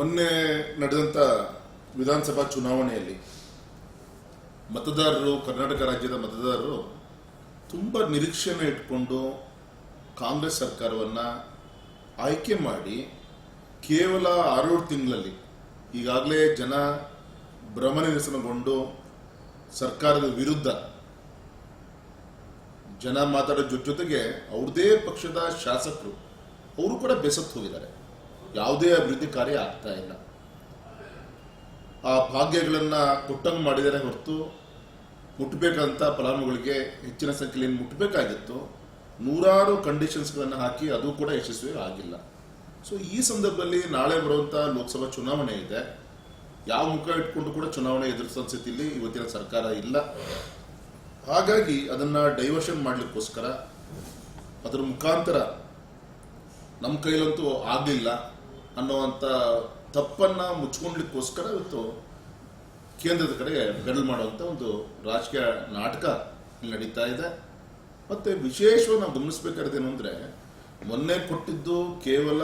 ಮೊನ್ನೆ ನಡೆದಂಥ ವಿಧಾನಸಭಾ ಚುನಾವಣೆಯಲ್ಲಿ ಮತದಾರರು, ಕರ್ನಾಟಕ ರಾಜ್ಯದ ಮತದಾರರು ತುಂಬ ನಿರೀಕ್ಷೆನ ಇಟ್ಕೊಂಡು ಕಾಂಗ್ರೆಸ್ ಸರ್ಕಾರವನ್ನು ಆಯ್ಕೆ ಮಾಡಿ ಕೇವಲ ಆರೇಳು ತಿಂಗಳಲ್ಲಿ ಈಗಾಗಲೇ ಜನ ಭ್ರಮನಿರಸನಗೊಂಡು ಸರ್ಕಾರದ ವಿರುದ್ಧ ಜನ ಮಾತಾಡೋ ಜೊತೆ ಜೊತೆಗೆ ಅವ್ರದೇ ಪಕ್ಷದ ಶಾಸಕರು, ಅವರು ಕೂಡ ಬೆಸತ್ತು ಹೋಗಿದ್ದಾರೆ. ಯಾವುದೇ ಅಭಿವೃದ್ಧಿ ಕಾರ್ಯ ಆಗ್ತಾ ಇಲ್ಲ. ಆ ಭಾಗ್ಯಗಳನ್ನ ಕೊಟ್ಟಂಗೆ ಮಾಡಿದರೆ ಹೊರತು ಮುಟ್ಟಬೇಕಂತ ಫಲಾನುಭವಿಗಳಿಗೆ ಹೆಚ್ಚಿನ ಸಂಖ್ಯೆಯಲ್ಲಿ ಮುಟ್ಟಬೇಕಾಗಿತ್ತು ನೂರಾರು ಕಂಡೀಷನ್ಸ್ಗಳನ್ನು ಹಾಕಿ ಅದು ಕೂಡ ಯಶಸ್ವಿ ಆಗಿಲ್ಲ. ಸೊ ಈ ಸಂದರ್ಭದಲ್ಲಿ ನಾಳೆ ಬರುವಂಥ ಲೋಕಸಭಾ ಚುನಾವಣೆ ಇದೆ. ಯಾವ ಮುಖ ಇಟ್ಕೊಂಡು ಕೂಡ ಚುನಾವಣೆ ಎದುರಿಸುವ ಸ್ಥಿತಿಯಲ್ಲಿ ಇವತ್ತಿನ ಸರ್ಕಾರ ಇಲ್ಲ. ಹಾಗಾಗಿ ಅದನ್ನ ಡೈವರ್ಷನ್ ಮಾಡಲಿಕ್ಕೋಸ್ಕರ ಅದರ ಮುಖಾಂತರ ನಮ್ಮ ಕೈಲಂತೂ ಆಗಲಿಲ್ಲ. ಅನ್ನುವಂಥ ತಪ್ಪನ್ನು ಮುಚ್ಕೊಂಡ್ಲಿಕ್ಕೋಸ್ಕರ ಇವತ್ತು ಕೇಂದ್ರದ ಕಡೆಗೆ ಬೆರಳು ಮಾಡುವಂಥ ಒಂದು ರಾಜಕೀಯ ನಾಟಕ ನಡೀತಾ ಇದೆ. ಮತ್ತು ವಿಶೇಷವಾಗಿ ನಾವು ಗಮನಿಸಬೇಕಾದ್ದೇನು ಅಂದರೆ, ಮೊನ್ನೆ ಕೊಟ್ಟಿದ್ದು ಕೇವಲ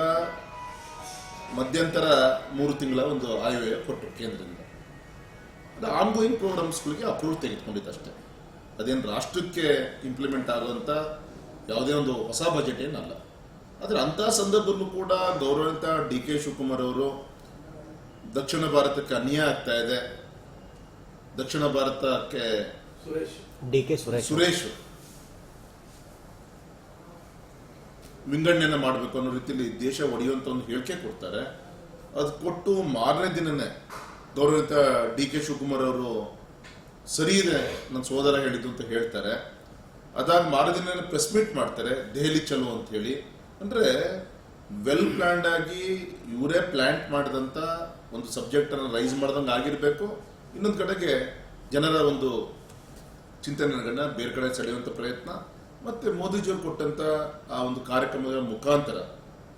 ಮಧ್ಯಂತರ ಮೂರು ತಿಂಗಳ ಒಂದು ಆಯವ್ಯಯ ಕೊಟ್ಟರು ಕೇಂದ್ರದಿಂದ. ಅದು ಆನ್ಗೋಯಿಂಗ್ ಪ್ರೋಗ್ರಾಮ್ಸ್ಗಳಿಗೆ ಅಪ್ರೂವ್ ತೆಗೆದುಕೊಂಡಿದ್ದು ಅಷ್ಟೇ. ಅದೇನು ರಾಷ್ಟ್ರಕ್ಕೆ ಇಂಪ್ಲಿಮೆಂಟ್ ಆಗುವಂಥ ಯಾವುದೇ ಒಂದು ಹೊಸ ಬಜೆಟ್ ಏನಲ್ಲ. ಆದರೆ ಅಂತಹ ಸಂದರ್ಭದಲ್ಲೂ ಕೂಡ ಗೌರವಿತ ಡಿ ಕೆ ಶಿವಕುಮಾರ್ ಅವರು ದಕ್ಷಿಣ ಭಾರತಕ್ಕೆ ಅನ್ಯಾಯ ಆಗ್ತಾ ಇದೆ. ದಕ್ಷಿಣ ಭಾರತಕ್ಕೆ ಡಿ ಕೆ ಸುರೇಶ್. ಸುರೇಶ್ ವಿಂಗಡಣೆಯನ್ನ ಮಾಡಬೇಕು ಅನ್ನೋ ರೀತಿಯಲ್ಲಿ ದೇಶ ಒಡೆಯುವಂತ ಒಂದು ಹೇಳಿಕೆ ಕೊಡ್ತಾರೆ. ಅದು ಕೊಟ್ಟು ಮಾರನೇ ದಿನನೇ ಗೌರವಿತ ಡಿ ಕೆ ಶಿವಕುಮಾರ್ ಅವರು ಸರಿ ಇದೆ ನನ್ನ ಸೋದರ ಹೇಳಿದ್ದು ಅಂತ ಹೇಳ್ತಾರೆ. ಅದಾದ ಮಾರನೇ ದಿನ ಪ್ರೆಸ್ ಮೀಟ್ ಮಾಡ್ತಾರೆ. ದೆಹಲಿ ಚಲೋ ಅಂತ ಹೇಳಿ. ಅಂದ್ರೆ ವೆಲ್ ಪ್ಲಾನ್ಡ್ ಆಗಿ ಇವರೇ ಪ್ಲಾಂಟ್ ಮಾಡಿದಂತ ಒಂದು ಸಬ್ಜೆಕ್ಟ್ ಅನ್ನು ರೈಸ್ ಮಾಡ್ದಂಗೆ ಆಗಿರಬೇಕು. ಇನ್ನೊಂದು ಕಡೆಗೆ ಜನರ ಒಂದು ಚಿಂತನೆಗಳನ್ನ ಬೇರೆ ಕಡೆ ಸೆಳೆಯುವಂಥ ಪ್ರಯತ್ನ. ಮತ್ತೆ ಮೋದಿಜಿಯವರು ಕೊಟ್ಟಂತ ಆ ಒಂದು ಕಾರ್ಯಕ್ರಮದ ಮುಖಾಂತರ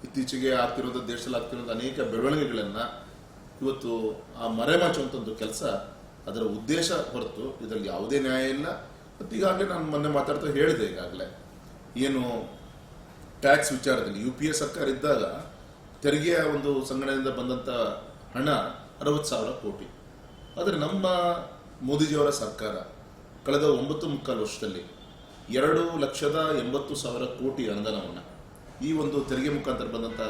ಇತ್ತೀಚೆಗೆ ಆಗ್ತಿರೋದು, ದೇಶದಲ್ಲಿ ಆಗ್ತಿರೋದು ಅನೇಕ ಬೆಳವಣಿಗೆಗಳನ್ನ ಇವತ್ತು ಆ ಮರೆಮಾಚುವಂಥ ಒಂದು ಕೆಲಸ ಅದರ ಉದ್ದೇಶ ಹೊರತು ಇದರಲ್ಲಿ ಯಾವುದೇ ನ್ಯಾಯ ಇಲ್ಲ. ಮತ್ತು ಈಗಾಗಲೇ ನಾನು ಮೊನ್ನೆ ಮಾತಾಡ್ತಾ ಹೇಳಿದೆ ಈಗಾಗಲೇ. ಏನು ಟ್ಯಾಕ್ಸ್ ವಿಚಾರದಲ್ಲಿ ಯು ಪಿ ಎ ಸರ್ಕಾರ ಇದ್ದಾಗ ತೆರಿಗೆಯ ಒಂದು ಸಂಘಟನೆಯಿಂದ ಬಂದಂಥ ಹಣ ಅರವತ್ತು ಸಾವಿರ ಕೋಟಿ. ಆದರೆ ನಮ್ಮ ಮೋದಿಜಿಯವರ ಸರ್ಕಾರ ಕಳೆದ ಒಂಬತ್ತು ಮುಕ್ಕಾಲು ವರ್ಷದಲ್ಲಿ ಎರಡು ಲಕ್ಷದ ಎಂಬತ್ತು ಸಾವಿರ ಕೋಟಿ ಅನುದಾನವನ್ನು ಈ ಒಂದು ತೆರಿಗೆ ಮುಖಾಂತರ ಬಂದಂಥ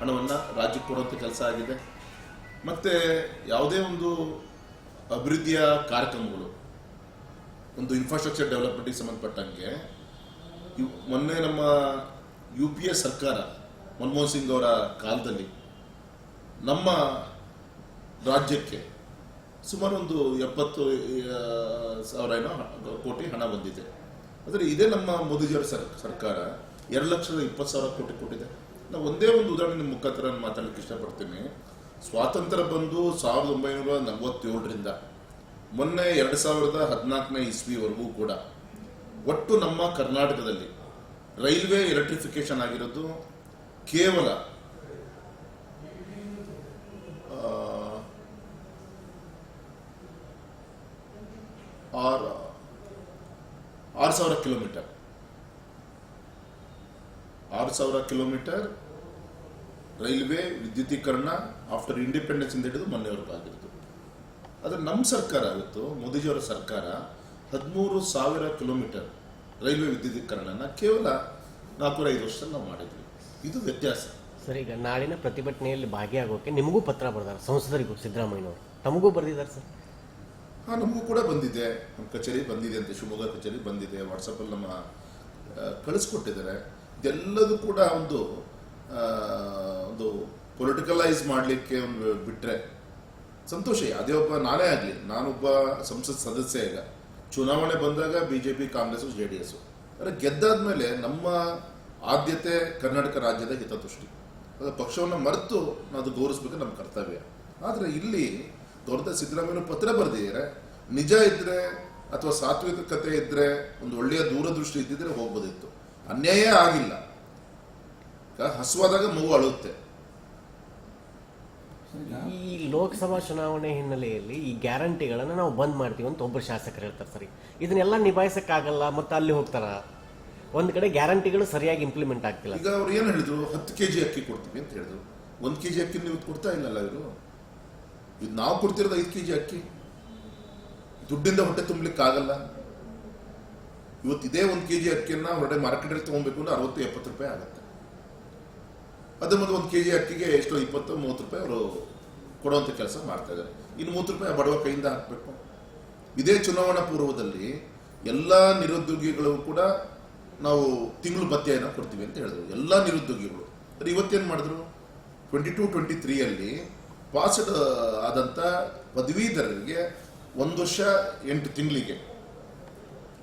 ಹಣವನ್ನು ರಾಜ್ಯಕ್ಕೆ ಕೊಡುವಂಥ ಕೆಲಸ ಆಗಿದೆ. ಮತ್ತು ಯಾವುದೇ ಒಂದು ಅಭಿವೃದ್ಧಿಯ ಕಾರ್ಯಕ್ರಮಗಳು, ಒಂದು ಇನ್ಫ್ರಾಸ್ಟ್ರಕ್ಚರ್ ಡೆವಲಪ್ಮೆಂಟಿಗೆ ಸಂಬಂಧಪಟ್ಟಂಗೆ ಮೊನ್ನೆ ನಮ್ಮ ಯು ಪಿ ಎ ಸರ್ಕಾರ, ಮನಮೋಹನ್ ಸಿಂಗ್ ಅವರ ಕಾಲದಲ್ಲಿ ನಮ್ಮ ರಾಜ್ಯಕ್ಕೆ ಸುಮಾರು ಒಂದು ಎಪ್ಪತ್ತು ಸಾವಿರ ಏನೋ ಕೋಟಿ ಹಣ ಬಂದಿದೆ. ಆದರೆ ಇದೇ ನಮ್ಮ ಮೋದಿಜಿಯವರ ಸರ್, ಸರ್ಕಾರ ಎರಡು ಲಕ್ಷದ ಇಪ್ಪತ್ತು ಸಾವಿರ ಕೋಟಿ ಕೊಟ್ಟಿದೆ. ನಾವು ಒಂದೇ ಒಂದು ಉದಾಹರಣೆ ಮುಖಾಂತರ ನಾನು ಮಾತಾಡಲಿಕ್ಕೆ ಇಷ್ಟಪಡ್ತೀನಿ. ಸ್ವಾತಂತ್ರ್ಯ ಬಂದು ಸಾವಿರದ ಒಂಬೈನೂರ ನಲವತ್ತೇಳರಿಂದ, ಮೊನ್ನೆ ಎರಡು ಸಾವಿರದ ಹದಿನಾಲ್ಕನೇ ಇಸ್ವಿವರೆಗೂ ಕೂಡ ಒಟ್ಟು ನಮ್ಮ ಕರ್ನಾಟಕದಲ್ಲಿ ರೈಲ್ವೆ ಎಲೆಕ್ಟ್ರಿಫಿಕೇಶನ್ ಆಗಿರೋದು ಕೇವಲ ಆರು ಸಾವಿರ ಕಿಲೋಮೀಟರ್. ಆರು ಸಾವಿರ ಕಿಲೋಮೀಟರ್ ರೈಲ್ವೆ ವಿದ್ಯುದೀಕರಣ ಆಫ್ಟರ್ ಇಂಡಿಪೆಂಡೆನ್ಸ್ ಇಂದ ಹಿಡಿದು ಮೊನ್ನೆವರೆಗೂ ಆಗಿರೋದು. ಆದರೆ ನಮ್ಮ ಸರ್ಕಾರ ಇವತ್ತು, ಮೋದಿಜಿಯವರ ಸರ್ಕಾರ ಹದಿಮೂರು ಸಾವಿರ ಕಿಲೋಮೀಟರ್ ರೈಲ್ವೆ ವಿದ್ಯುದೀಕರಣನ ಕೇವಲ ನಾಲ್ಕೂರ ಐದು ವರ್ಷದಲ್ಲಿ ನಾವು ಮಾಡಿದ್ವಿ. ಇದು ವ್ಯತ್ಯಾಸ. ಸರ್ ಈಗ ನಾಳಿನ ಪ್ರತಿಭಟನೆಯಲ್ಲಿ ಭಾಗಿಯಾಗೋಕೆ ನಿಮಗೂ ಪತ್ರ ಬರೆದಾರೆ ಸಂಸದರಿಗೂ ಸಿದ್ದರಾಮಯ್ಯನವರು. ತಮಗೂ ಬರೆದಿದ್ದಾರೆ ಸರ್? ಹಾಂ ನಮಗೂ ಕೂಡ ಬಂದಿದೆ. ನಮ್ಮ ಕಚೇರಿ ಬಂದಿದೆ ಅಂತ ಶಿವಮೊಗ್ಗ ಕಚೇರಿ ಬಂದಿದೆ ವಾಟ್ಸಪ್ಪಲ್ಲಿ ನಮ್ಮ ಕಳಿಸ್ಕೊಟ್ಟಿದ್ದಾರೆ. ಇದೆಲ್ಲದೂ ಕೂಡ ಒಂದು ಒಂದು ಪೊಲಿಟಿಕಲೈಸ್ ಮಾಡಲಿಕ್ಕೆ ಒಂದು ಬಿಟ್ಟರೆ ಸಂತೋಷ. ಅದೇ ಒಬ್ಬ ನಾನೇ ಆಗಲಿ ನಾನೊಬ್ಬ ಸಂಸತ್ ಸದಸ್ಯ ಈಗ. ಚುನಾವಣೆ ಬಂದಾಗ B J P Congress J D S ಗೆದ್ದಾದ್ಮೇಲೆ ನಮ್ಮ ಆದ್ಯತೆ ಕರ್ನಾಟಕ ರಾಜ್ಯದ ಹಿತದೃಷ್ಟಿ. ಅದು ಪಕ್ಷವನ್ನು ಮರೆತು ನಾವು ಅದು ಗೌರವಿಸ್ಬೇಕು ನಮ್ಮ ಕರ್ತವ್ಯ. ಆದರೆ ಇಲ್ಲಿ ದೊಡ್ಡ ಸಿದ್ದರಾಮಯ್ಯ ಪತ್ರ ಬರೆದಿದ್ದಾರೆ ನಿಜ ಇದ್ರೆ ಅಥವಾ ಸಾತ್ವಿಕತೆ ಇದ್ರೆ, ಒಂದು ಒಳ್ಳೆಯ ದೂರದೃಷ್ಟಿ ಇದ್ದಿದ್ರೆ ಹೋಗ್ಬೋದಿತ್ತು. ಅನ್ಯಾಯ ಆಗಿಲ್ಲ. ಹಸುವಾದಾಗ ಮಗು ಅಳುತ್ತೆ. ಈ ಲೋಕಸಭಾ ಚುನಾವಣೆ ಹಿನ್ನೆಲೆಯಲ್ಲಿ ಈ ಗ್ಯಾರಂಟಿಗಳನ್ನು ನಾವು ಬಂದ್ ಮಾಡ್ತೀವಿ ಅಂತ ಒಬ್ಬರು ಶಾಸಕರು ಹೇಳ್ತಾರೆ ಸರಿ. ಇದನ್ನೆಲ್ಲ ನಿಭಾಯಿಸಕ್ಕಾಗಲ್ಲ ಮತ್ತೆ ಅಲ್ಲಿ ಹೋಗ್ತಾರ? ಒಂದು ಕಡೆ ಗ್ಯಾರಂಟಿಗಳು ಸರಿಯಾಗಿ ಇಂಪ್ಲಿಮೆಂಟ್ ಆಗ್ತಿಲ್ಲ. ಈಗ ಅವ್ರು ಏನು ಹೇಳಿದ್ರು? ಹತ್ತು ಕೆ ಜಿ ಅಕ್ಕಿ ಕೊಡ್ತೀವಿ ಅಂತ ಹೇಳಿದ್ರು. ಒಂದು ಕೆ ಜಿ ಅಕ್ಕಿ ನೀವು ಕೊಡ್ತಾ ಇಲ್ಲಲ್ಲ ಇವರು? ಇದು ನಾವು ಕೊಡ್ತಿರೋದು ಐದು ಕೆ ಜಿ ಅಕ್ಕಿ. ದುಡ್ಡಿಂದ ಹೊಟ್ಟೆ ತುಂಬಲಿಕ್ಕೆ ಆಗಲ್ಲ ಇವತ್ತು ಇದೇ ಒಂದು ಕೆ ಜಿ ಅಕ್ಕಿಯನ್ನು ಹೊರಡೆ ಮಾರ್ಕೆಟಲ್ಲಿ ತೊಗೊಬೇಕು ಅಂದ್ರೆ ಅರವತ್ತು ಎಪ್ಪತ್ತು ರೂಪಾಯಿ ಆಗುತ್ತೆ. ಅದ್ರ ಮತ್ತೆ ಒಂದು ಕೆ ಜಿ ಅಕ್ಕಿಗೆ ಎಷ್ಟು ಇಪ್ಪತ್ತು, ಮೂವತ್ತು ರೂಪಾಯಿ ಅವರು ಕೊಡುವಂಥ ಕೆಲಸ ಮಾಡ್ತಾ ಇದ್ದಾರೆ. ಇನ್ನು ಮೂವತ್ತು ರೂಪಾಯಿ ಬಡವ ಕೈಯಿಂದ ಹಾಕಬೇಕು. ಇದೇ ಚುನಾವಣಾ ಪೂರ್ವದಲ್ಲಿ ಎಲ್ಲ ನಿರುದ್ಯೋಗಿಗಳು ಕೂಡ ನಾವು ತಿಂಗಳು ಭತ್ಯೆಯನ್ನು ಕೊಡ್ತೀವಿ ಅಂತ ಹೇಳಿದ್ರು. ಎಲ್ಲ ನಿರುದ್ಯೋಗಿಗಳು. ಅದು ಇವತ್ತೇನು ಮಾಡಿದ್ರು? ಟ್ವೆಂಟಿ ಟು, ಟ್ವೆಂಟಿ ತ್ರೀಯಲ್ಲಿ ಪಾಸ್ಡ್ ಆದಂಥ ಪದವೀಧರರಿಗೆ ಒಂದು ವರ್ಷ ಎಂಟು ತಿಂಗಳಿಗೆ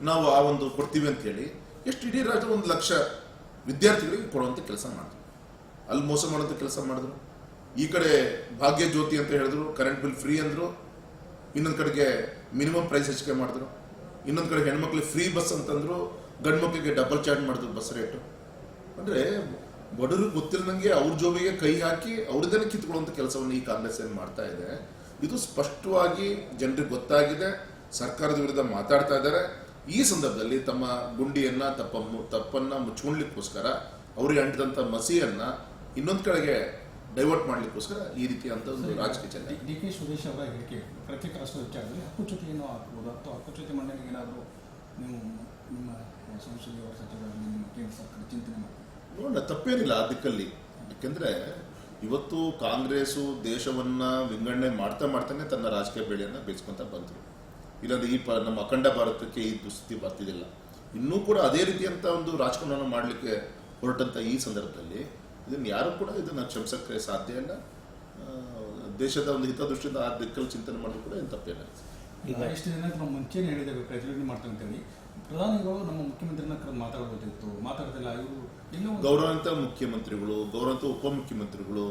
ನಾವು ಆ ಒಂದು ಕೊಡ್ತೀವಿ ಅಂತ ಹೇಳಿ, ಎಷ್ಟು ಇಡೀ ರಾಜ್ಯ ಒಂದು ಲಕ್ಷ ವಿದ್ಯಾರ್ಥಿಗಳಿಗೆ ಕೊಡುವಂಥ ಕೆಲಸ ಮಾಡಿದ್ರು ಅಲ್ಲಿ ಮೋಸ ಮಾಡೋದು ಕೆಲಸ ಮಾಡಿದ್ರು. ಈ ಕಡೆ ಭಾಗ್ಯ ಜ್ಯೋತಿ ಅಂತ ಹೇಳಿದ್ರು ಕರೆಂಟ್ ಬಿಲ್ ಫ್ರೀ ಅಂದ್ರು, ಇನ್ನೊಂದು ಕಡೆಗೆ ಮಿನಿಮಮ್ ಪ್ರೈಸ್ ಹೆಚ್ಚಿಗೆ ಮಾಡಿದ್ರು. ಇನ್ನೊಂದು ಕಡೆ ಹೆಣ್ಮಕ್ಳಿಗೆ ಫ್ರೀ ಬಸ್ ಅಂತಂದ್ರು, ಗಂಡು ಮಕ್ಕಳಿಗೆ ಡಬಲ್ ಚಾರ್ಜ್ ಮಾಡಿದ್ರು ಬಸ್ ರೇಟು ಅಂದ್ರೆ ಬಡವರು ಗೊತ್ತಿಲ್ಲದಂಗೆ ಅವ್ರ ಜೋಬಿಗೆ ಕೈ ಹಾಕಿ ಅವ್ರದನ್ನೇ ಕಿತ್ಕೊಳ್ಳುವಂಥ ಕೆಲಸವನ್ನು ಈ ಕಾಂಗ್ರೆಸ್ ಏನು ಮಾಡ್ತಾ ಇದೆ. ಇದು ಸ್ಪಷ್ಟವಾಗಿ ಜನರಿಗೆ ಗೊತ್ತಾಗಿದೆ. ಸರ್ಕಾರದ ವಿರುದ್ಧ ಮಾತಾಡ್ತಾ ಇದ್ದಾರೆ. ಈ ಸಂದರ್ಭದಲ್ಲಿ ತಮ್ಮ ಗುಂಡಿಯನ್ನ ತಪ್ಪ ತಪ್ಪನ್ನ ಮುಚ್ಕೊಳ್ಲಿಕ್ಕೋಸ್ಕರ ಅವರಿಗೆ ಅಂಟಿದಂಥ ಮಸಿಯನ್ನ ಇನ್ನೊಂದು ಕಡೆಗೆ ಡೈವರ್ಟ್ ಮಾಡಲಿಕ್ಕೋಸ್ಕರ ಈ ರೀತಿಯಂತ ಒಂದು ರಾಜಕೀಯ ಚಲನೆ ಡಿ ಕೆ ಸುರೇಶ್ ಅವರ ಹೇಳಿಕೆ ಪ್ರತ್ಯೇಕ ರಾಷ್ಟ್ರ ವಿಚಾರದಲ್ಲಿ ಏನೋ ಹಾಕ್ಬೋದು ಅಥವಾ ಹಕ್ಕುಚ್ಯುತಿ ಮಂಡನೆಗೆ ಏನಾದರೂ ನೀವು ನಿಮ್ಮ ಸಂಸದೀಯ ಸಚಿವರಾಗಿ ನಿಮ್ಮ ಕೇಂದ್ರ ಸರ್ಕಾರ ಚಿಂತನೆ ಮಾಡಿ. ನೋಡೋಣ ತಪ್ಪೇನಿಲ್ಲ ಆ ದಿಕ್ಕಲ್ಲಿ ಯಾಕೆಂದ್ರೆ ಇವತ್ತು ಕಾಂಗ್ರೆಸ್ಸು ದೇಶವನ್ನ ವಿಂಗಡಣೆ ಮಾಡ್ತಾ ಮಾಡ್ತಾನೆ ತನ್ನ ರಾಜಕೀಯ ಬೆಳೆಯನ್ನು ಬೇಯಿಸ್ಕೊಂತ ಬಂದರು. ಇಲ್ಲಾಂದ್ರೆ ಈ ಪ ನಮ್ಮ ಅಖಂಡ ಭಾರತಕ್ಕೆ ಈ ದುಸ್ಥಿತಿ ಬರ್ತಿದ್ದಿಲ್ಲ ಇನ್ನೂ ಕೂಡ ಅದೇ ರೀತಿಯಂತ ಒಂದು ರಾಜಕಾರಣವನ್ನು ಮಾಡಲಿಕ್ಕೆ ಹೊರಟಂತ ಈ ಸಂದರ್ಭದಲ್ಲಿ ಇದನ್ನು ಯಾರು ಕೂಡ ಇದನ್ನು ಕ್ಷಮಿಸಕ್ಕೆ ಸಾಧ್ಯ ಇಲ್ಲ. ದೇಶದ ಒಂದು ಹಿತದೃಷ್ಟಿಯಿಂದ ಆ ದಿಕ್ಕಲ್ಲಿ ಚಿಂತನೆ ಮಾಡಲು ಕೂಡ ಏನು ತಪ್ಪೇನ ಈಗ ಇಷ್ಟು ದಿನ ನಾವು ಮುಂಚೆನೇ ಹೇಳಿದ್ದೇವೆ ಪ್ರಜ್ವಲನೆ ಅಂತೇಳಿ ಪ್ರಧಾನಿಗಳು ನಮ್ಮ ಮುಖ್ಯಮಂತ್ರಿನ ಕರೆದು ಮಾತಾಡಬೇಕಿತ್ತು ಮಾತಾಡೋದಿಲ್ಲ ಇವರು ಎಲ್ಲೋ ಗೌರವಂತ ಮುಖ್ಯಮಂತ್ರಿಗಳು ಗೌರವಂತ ಉಪಮುಖ್ಯಮಂತ್ರಿಗಳು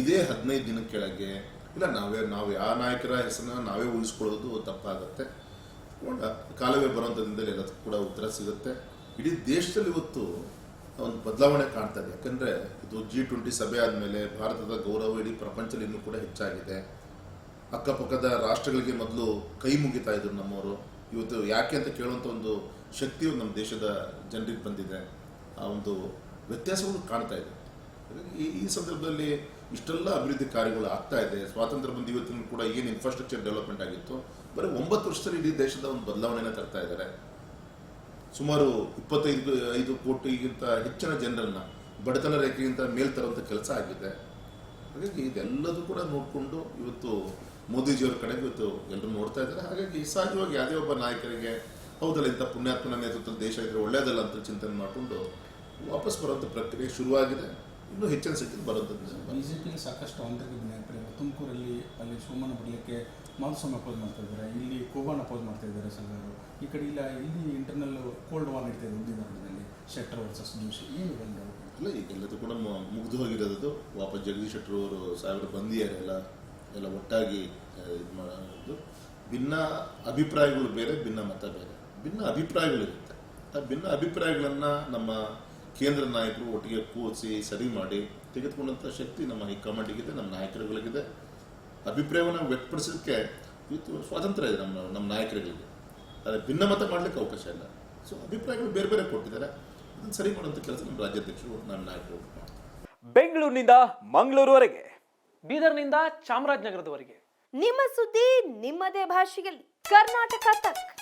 ಇದೇ ಹದಿನೈದು ದಿನ ಕೆಳಗೆ ಇಲ್ಲ ನಾವೇ ನಾವು ಯಾವ ನಾಯಕರ ಹೆಸರನ್ನ ನಾವೇ ಉಳಿಸ್ಕೊಳ್ಳೋದು ತಪ್ಪಾಗತ್ತೆ. ಕಾಲವೇ ಬರುವಂಥದ್ದಿಂದಲೇ ಎಲ್ಲದಕ್ಕೂ ಕೂಡ ಉತ್ತರ ಸಿಗುತ್ತೆ. ಇಡೀ ದೇಶದಲ್ಲಿ ಇವತ್ತು ಒಂದು ಬದಲಾವಣೆ ಕಾಣ್ತಾ ಇದೆ. ಯಾಕಂದ್ರೆ ಇದು ಜಿ ಟ್ವೆಂಟಿ ಸಭೆ ಆದಮೇಲೆ ಭಾರತದ ಗೌರವ ಇಡೀ ಪ್ರಪಂಚದಲ್ಲಿ ಇನ್ನೂ ಕೂಡ ಹೆಚ್ಚಾಗಿದೆ. ಅಕ್ಕಪಕ್ಕದ ರಾಷ್ಟ್ರಗಳಿಗೆ ಮೊದಲು ಕೈ ಮುಗಿತಾ ಇದ್ರು ನಮ್ಮವರು. ಇವತ್ತು ಯಾಕೆ ಅಂತ ಕೇಳುವಂಥ ಒಂದು ಶಕ್ತಿಯು ನಮ್ಮ ದೇಶದ ಜನರಿಗೆ ಬಂದಿದೆ. ಆ ಒಂದು ವ್ಯತ್ಯಾಸವನ್ನು ಕಾಣ್ತಾ ಇದೆ. ಈ ಈ ಸಂದರ್ಭದಲ್ಲಿ ಇಷ್ಟೆಲ್ಲ ಅಭಿವೃದ್ಧಿ ಕಾರ್ಯಗಳು ಆಗ್ತಾ ಇದೆ. ಸ್ವಾತಂತ್ರ್ಯ ಬಂದ ಇವತ್ತಿನ ಕೂಡ ಏನು ಇನ್ಫ್ರಾಸ್ಟ್ರಕ್ಚರ್ ಡೆವಲಪ್ಮೆಂಟ್ ಆಗಿತ್ತು. ಬರೀ ಒಂಬತ್ತು ವರ್ಷದಲ್ಲಿ ಇಡೀ ದೇಶದ ಒಂದು ಬದಲಾವಣೆನ ತರ್ತಾ ಇದ್ದಾರೆ. ಸುಮಾರು ಇಪ್ಪತ್ತೈದು, ಐದು ಕೋಟಿಗಿಂತ ಹೆಚ್ಚಿನ ಜನರನ್ನ ಬಡತನ ರೇಖೆಗಿಂತ ಮೇಲ್ ತರುವಂಥ ಕೆಲಸ ಆಗಿದೆ. ಹಾಗಾಗಿ ಇದೆಲ್ಲದೂ ಕೂಡ ನೋಡಿಕೊಂಡು ಇವತ್ತು ಮೋದಿಜಿಯವರ ಕಡೆಗೆ ಇವತ್ತು ಎಲ್ಲರೂ ನೋಡ್ತಾ ಇದ್ದಾರೆ. ಹಾಗಾಗಿ ಸಹಜವಾಗಿ ಯಾವುದೇ ಒಬ್ಬ ನಾಯಕರಿಗೆ, ಹೌದಲ್ಲ, ಇಂಥ ಪುಣ್ಯಾತ್ಮನ ನೇತೃತ್ವದ ದೇಶ ಇದ್ರೆ ಒಳ್ಳೆಯದಲ್ಲ ಅಂತ ಚಿಂತನೆ ಮಾಡಿಕೊಂಡು ವಾಪಸ್ ಬರುವಂಥ ಪ್ರಕ್ರಿಯೆ ಶುರುವಾಗಿದೆ. ಇನ್ನೂ ಹೆಚ್ಚಿನ ಬರುತ್ತದೆ ಸರ್ ಬಿಜೆಪಿಯಲ್ಲಿ ಸಾಕಷ್ಟು ಆಂತರಿಕ ತುಮಕೂರಲ್ಲಿ ಅಲ್ಲಿ ಸೋಮನ ಬರಲಿಕ್ಕೆ ಮಾಧುಸ್ವಾಮಿ ಅಪೋಸ್ ಮಾಡ್ತಾ ಇದ್ದಾರೆ. ಇಲ್ಲಿ ಕೋಬಾನ್ ಅಪೋಸ್ ಮಾಡ್ತಾ ಇದ್ದಾರೆ ಸಂಘರು ಈ ಕಡೆ ಇಲ್ಲ ಇಲ್ಲಿ ಇಂಟರ್ನಲ್ ಕೋಲ್ಡ್ ವಾರ್ ನಡೀತಾ ಇದೆ ಉದ್ಯಮದಲ್ಲಿ ಶೆಟ್ಟರ್ ವರ್ಸಸ್ ಜೋಶಿ ಏನು ಬಂದ? ಇಲ್ಲ ಈಗೆಲ್ಲದೂ ಕೂಡ ಮುಗಿದು ಹೋಗಿರೋದು ವಾಪಸ್ ಜಗದೀಶ್ ಶೆಟ್ಟರ್ ಅವರು ಸಾವಿರ ಬಂದಿದ್ದಾರೆ ಎಲ್ಲ ಎಲ್ಲ ಒಟ್ಟಾಗಿ ಇದು ಮಾಡೋದು. ಭಿನ್ನ ಅಭಿಪ್ರಾಯಗಳು ಬೇರೆ ಭಿನ್ನ ಮತ ಬೇರೆ. ಭಿನ್ನ ಅಭಿಪ್ರಾಯಗಳಿರುತ್ತೆ. ಆ ಭಿನ್ನ ಅಭಿಪ್ರಾಯಗಳನ್ನು ನಮ್ಮ ಕೇಂದ್ರ ನಾಯಕರು ಒಟ್ಟಿಗೆ ಕೂರಿಸಿ ಸರಿ ಮಾಡಿ ತೆಗೆದುಕೊಂಡಂಥ ಶಕ್ತಿ ನಮ್ಮ ಹೈಕಮಾಂಡಿಗಿದೆ ನಮ್ಮ ನಾಯಕರುಗಳಿಗಿದೆ. ಅಭಿಪ್ರಾಯವನ್ನು ವ್ಯಕ್ತಪಡಿಸೋದಕ್ಕೆ ಇವತ್ತು ಸ್ವಾತಂತ್ರ್ಯ ಇದೆ ನಮ್ಮ ನಮ್ಮ ನಾಯಕರುಗಳಿಗೆ. ಆದರೆ ಭಿನ್ನ ಮತ ಮಾಡಲಿಕ್ಕೆ ಅವಕಾಶ ಇಲ್ಲ. ಸೊ ಅಭಿಪ್ರಾಯಗಳು ಬೇರೆ ಬೇರೆ ಕೊಟ್ಟಿದ್ದಾರೆ. ಅದನ್ನು ಸರಿ ಮಾಡುವಂಥ ಕೆಲಸ ನಮ್ಮ ರಾಜ್ಯಾಧ್ಯಕ್ಷರು ನಮ್ಮ ನಾಯಕರು ಮಾಡ್ತಾರೆ. ಬೆಂಗಳೂರಿನಿಂದ ಮಂಗಳೂರುವರೆಗೆ. ಬೀದರ್ನಿಂದ ಚಾಮರಾಜನಗರದವರೆಗೆ. ನಿಮ್ಮ ಸುದ್ದಿ ನಿಮ್ಮದೇ ಭಾಷೆಯಲ್ಲಿ. ಕರ್ನಾಟಕ ತಕ್.